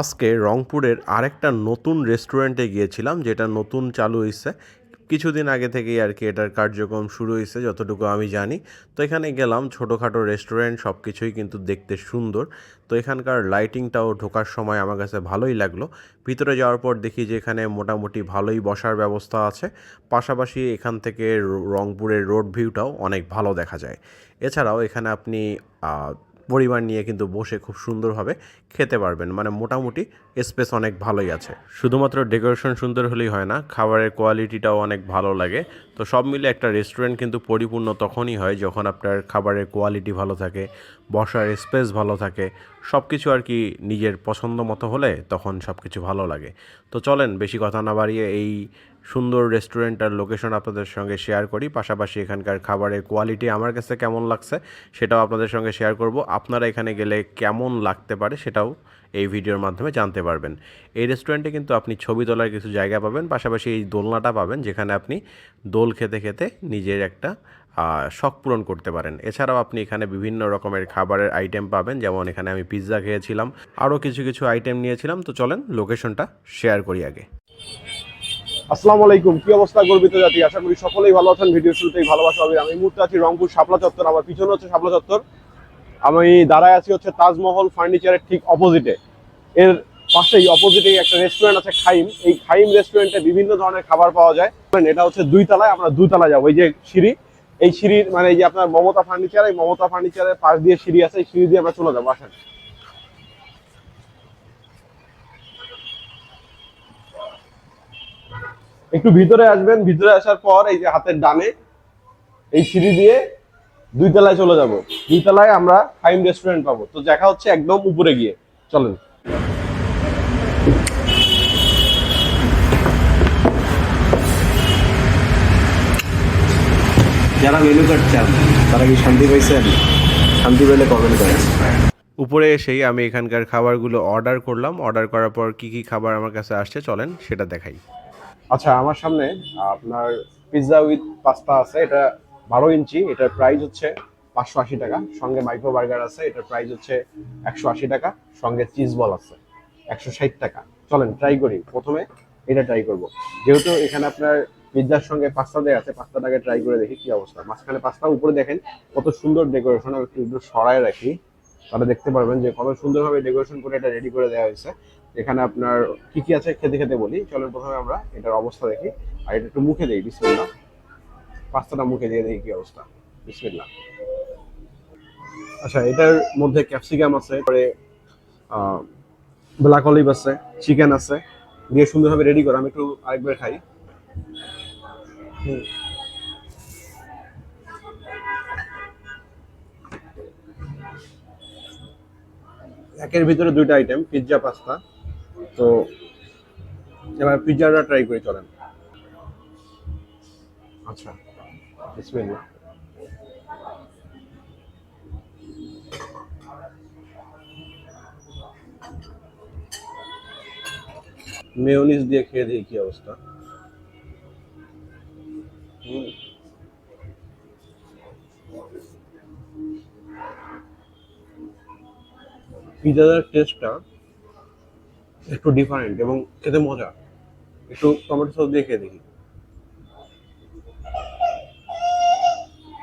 আজকে রংপুরের আরেকটা নতুন রেস্টুরেন্টে গিয়েছিলাম, যেটা নতুন চালু হয়েছে কিছুদিন আগে থেকেই আর কি এটার কার্যক্রম শুরু হয়েছে যতটুকু আমি জানি। তো এখানে গেলাম, ছোটোখাটো রেস্টুরেন্ট সব কিছুই কিন্তু দেখতে সুন্দর। তো এখানকার লাইটিংটাও ঢোকার সময় আমার কাছে ভালোই লাগল। ভিতরে যাওয়ার পর দেখি যে এখানে মোটামুটি ভালোই বসার ব্যবস্থা আছে। পাশাপাশি এখান থেকে রংপুরের রোড ভিউটাও অনেক ভালো দেখা যায়। এছাড়াও এখানে আপনি পরিবার নিয়ে কিন্তু বসে খুব সুন্দরভাবে খেতে পারবেন। মানে মোটামুটি স্পেস অনেক ভালোই আছে। শুধুমাত্র ডেকোরেশন সুন্দর হলেই হয় না, খাবারের কোয়ালিটিটাও অনেক ভালো লাগে। তো সব মিলে একটা রেস্টুরেন্ট কিন্তু পরিপূর্ণ তখনই হয় যখন আপনার খাবারের কোয়ালিটি ভালো থাকে, বসার স্পেস ভালো থাকে সব কিছু আর কি নিজের পছন্দ মতো হলে তখন সব কিছু ভালো লাগে। তো চলেন, বেশি কথা না বাড়িয়ে এই সুন্দর রেস্টুরেন্ট আর লোকেশন আপনাদের সঙ্গে শেয়ার করি। পাশাপাশি এখানকার খাবারের কোয়ালিটি আমার কাছে কেমন লাগছে সেটাও আপনাদের সঙ্গে শেয়ার করব। আপনারা এখানে গেলে কেমন লাগতে পারে সেটাও এই ভিডিওর মাধ্যমে জানতে পারবেন। এই রেস্টুরেন্টে কিন্তু আপনি ছবি তোলার কিছু জায়গা পাবেন, পাশাপাশি এই দোলনাটা পাবেন, যেখানে আপনি দোল খেতে খেতে নিজের একটা শখ পূরণ করতে পারেন। এছাড়াও আপনি এখানে বিভিন্ন রকমের খাবারের আইটেম পাবেন, যেমন এখানে আমি পিৎজা খেয়েছিলাম, আরও কিছু কিছু আইটেম নিয়েছিলাম। তো চলেন লোকেশনটা শেয়ার করি আগে। আসসালামু আলাইকুম। কি অবস্থা গর্বিত জাতি? আশা করি সকলেই ভালো আছেন, ভিডিও শুরুতেই ভালোবাসা হবে আমি মুহূর্তে আছি রংপুর শাপলা চত্বর, আমার পিছনে হচ্ছে শাপলা চত্বর। আমি দাঁড়ায় আছি হচ্ছে তাজমহল ফার্নিচারের ঠিক অপোজিটে এর পাশেই অপোজিটেই একটা রেস্টুরেন্ট আছে খাইম। এই খাইম রেস্টুরেন্টে বিভিন্ন ধরনের খাবার পাওয়া যায়। এটা হচ্ছে দুই তলায় আমরা দুই তলায় যাব। এই যে সিঁড়ি, এই সিঁড়ির মানে এই যে আপনার মমতা ফার্নিচার এই মমতা ফার্নিচারের পাশ দিয়ে সিঁড়ি আছে, এই সিঁড়ি দিয়ে আমরা চলে যাব, আসেন। একটু ভিতরে আসবেন ভিতরে আসার পর এই যে হাতের ডানে এই সিঁড়ি দিয়ে দুই তলায় চলে যাব। দুই তলায় আমরা ফাইন রেস্টুরেন্ট পাবো। তো দেখা হচ্ছে একদম উপরে গিয়ে। চলেন। যারা মেনু কার্ড চান তারা কি শান্তি পাইছেন? শান্তি পেলে কমেন্ট করেন। উপরে এসেই আমি এখানকার খাবারগুলো অর্ডার করলাম। অর্ডার করার পর কি কি খাবার আমার কাছে আসছে চলেন সেটা দেখাই। আচ্ছা আমার সামনে আপনার পিৎজা উইথ পাস্তা আছে, এটা বারো ইঞ্চি, এটার প্রাইস হচ্ছে পাঁচশো আশি টাকা। সঙ্গে মাইক্রো বার্গার আছে, এটার প্রাইস হচ্ছে একশো আশি টাকা। সঙ্গে চিজ বল আছে, একশো ষাট টাকা। চলেন ট্রাই করি। প্রথমে এটা ট্রাই করব। যেহেতু এখানে আপনার পিৎজার সঙ্গে পাস্তা দেওয়া আছে পাস্তাটাকে ট্রাই করে দেখি কি অবস্থা। মাঝখানে পাস্তা উপরে দেখেন কত সুন্দর ডেকোরেশন আমি একটু সরায় রাখি। তাহলে দেখতে পারবেন যে কত সুন্দরভাবে ডেকোরেশন করে এটা রেডি করে দেওয়া হয়েছে। এখানে আপনার কি কি আছে খেতে খেতে বলি। চলেন প্রথমে আমরা এটার অবস্থা দেখি। আর এটা একটু মুখে দিই, বিসমিল্লাহ। পাস্তাটা মুখে দিয়ে দেখি কি অবস্থা। বিসমিল্লাহ। আচ্ছা এটার মধ্যে ক্যাপসিকাম আছে পরে ব্ল্যাক অলিভ আছে, চিকেন আছে। দিয়ে সুন্দরভাবে রেডি করে, আমি একটু আরেকবার খাই। একের ভিতরে দুইটা আইটেম পিৎজা পাস্তা তো এবার পিৎজাটা ট্রাই করে চলেন। আচ্ছা। বিসমিল্লাহ মেয়োনিজ দিয়ে খেয়ে দিই কি অবস্থা। হুম। পিৎজার টেস্টটা একটু ডিফারেন্ট এবং খেতে মজা। একটু টমেটো সস দিয়ে খেয়ে দেখি।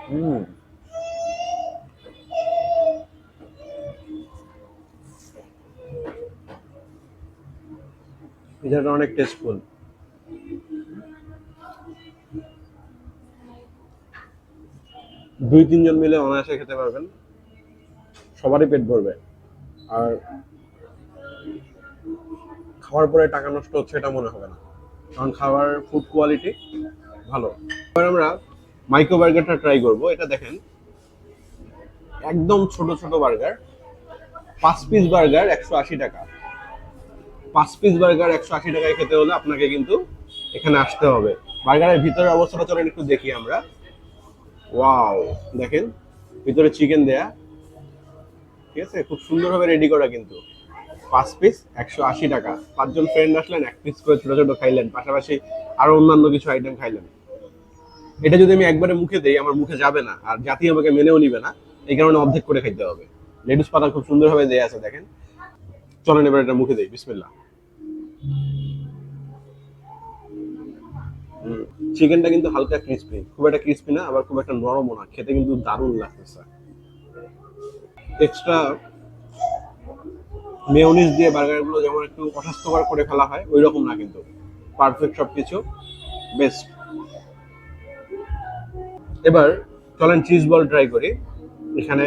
হুম। অনেক টেস্টফুল দুই, তিনজন মিলে অনায়াসে খেতে পারবেন। সবারই পেট ভরবে। আর খাওয়ার পরে টাকা নষ্ট হচ্ছে, এটা মনে হবে না। কারণ খাবার ফুড কোয়ালিটি ভালো। এবার আমরা মাইক্রো বার্গারটা ট্রাই করব, এটা দেখেন। একদম ছোট ছোট বার্গার পাঁচ পিস বার্গার একশো আশি টাকা। পাঁচ পিস বার্গার একশো আশি টাকায় খেতে হলে আপনাকে কিন্তু এখানে আসতে হবে। বার্গারের ভিতরের অবস্থাটা চলেন একটু দেখি আমরা। ওয়াও, দেখেন। ভিতরে চিকেন দেয়া। ঠিক আছে? খুব সুন্দরভাবে রেডি করা কিন্তু। পাঁচ পিস একশো আশি টাকা। পাঁচজন ফ্রেন্ড আসলেন, এক পিস করে ছোট ছোট খাইলেন, পাশাপাশি আরও অন্যান্য কিছু আইটেম খাইলেন। এটা যদি আমি একবারে মুখে দেই, আমার মুখে যাবে না, আর জাতি আমাকে মেনেও নিবে না, এই কারণে অর্ধেক করে খাইতে হবে। লেডুস পাতা খুব সুন্দরভাবে দেয়া আছে, দেখেন। চলেন এবার এটা মুখে দেই, বিসমিল্লাহ। চিকেনটা কিন্তু হালকা ক্রিস্পি খুব একটা ক্রিস্পি না, আবার খুব একটা নরমও না, খেতে কিন্তু দারুণ লাগতেছে। এক্সট্রা মেয়নিজ দিয়ে বার্গারগুলো যেমন একটু অস্বাস্থ্যকর করে ফেলা হয় ওই রকম না কিন্তু। পারফেক্ট সব কিছু বেস্ট এবার চলেন চিজ বল ট্রাই করি। এখানে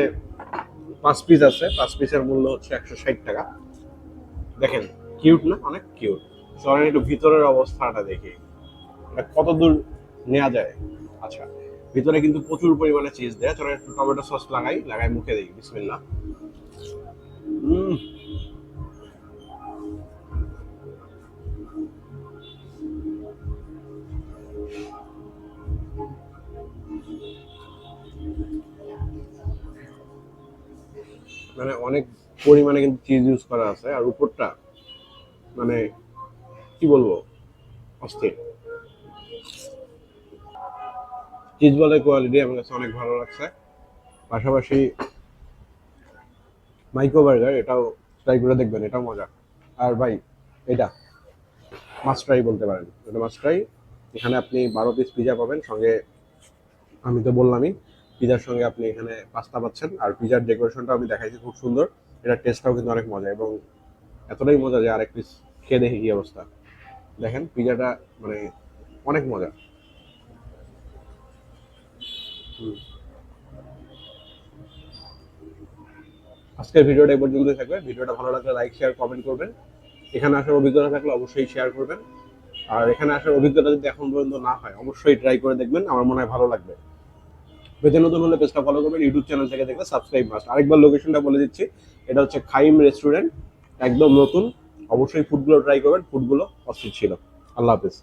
পাঁচ পিস আছে, পাঁচ পিসের মূল্য হচ্ছে একশো ষাট টাকা। দেখেন কিউট না? অনেক কিউট চলেন একটু ভিতরের অবস্থাটা দেখি। কত দূর নেওয়া যায়? আচ্ছা ভিতরে কিন্তু প্রচুর পরিমাণে চিজ দেয়। চলেন একটু টমেটো সস লাগাই লাগাই মুখে দিই বিসমিল্লাহ। উম মানে অনেক পরিমাণে কিন্তু চিজ ইউজ করা আছে আর উপরটা মানে কি বলব, অস্থির। চিজ বলের কোয়ালিটি আমার কাছে অনেক ভালো লাগছে। পাশাপাশি মাইক্রো বার্গার এটাও ট্রাই করে দেখবেন, এটাও মজা। আর ভাই, এটা মাস্ট ট্রাই বলতে পারেন। এটা মাস্ট ট্রাই এখানে আপনি বারো পিস পিজা পাবেন, সঙ্গে আমি তো বললামই পিজার সঙ্গে আপনি এখানে পাস্তা পাচ্ছেন। আর পিজার ডেকোরেশনটা আমি দেখাইছি, খুব সুন্দর। এটার টেস্টটাও কিন্তু অনেক মজা এবং এতটাই মজা যে আরেক পিস খেয়ে দেখি কি অবস্থা। দেখেন, পিজাটা মানে অনেক মজা আজকের ভিডিওটা এই পর্যন্তই থাকবে। ভিডিওটা ভালো লাগলে লাইক শেয়ার কমেন্ট করবেন। এখানে আসার অভিজ্ঞতা থাকলে অবশ্যই শেয়ার করবেন। আর এখানে আসার অভিজ্ঞতা যদি এখন পর্যন্ত না হয়, অবশ্যই ট্রাই করে দেখবেন। আমার মনে হয় ভালো লাগবে। পেজে নতুন হলে পেজটা ফলো করবেন ইউটিউব চ্যানেল থেকে দেখবেন সাবস্ক্রাইব মাস্ট আরেকবার লোকেশনটা বলে দিচ্ছি, এটা হচ্ছে খাইম রেস্টুরেন্ট একদম নতুন। অবশ্যই ফুডগুলো ট্রাই করবেন ফুডগুলো অস্থির ছিল। আল্লাহ হাফেজ।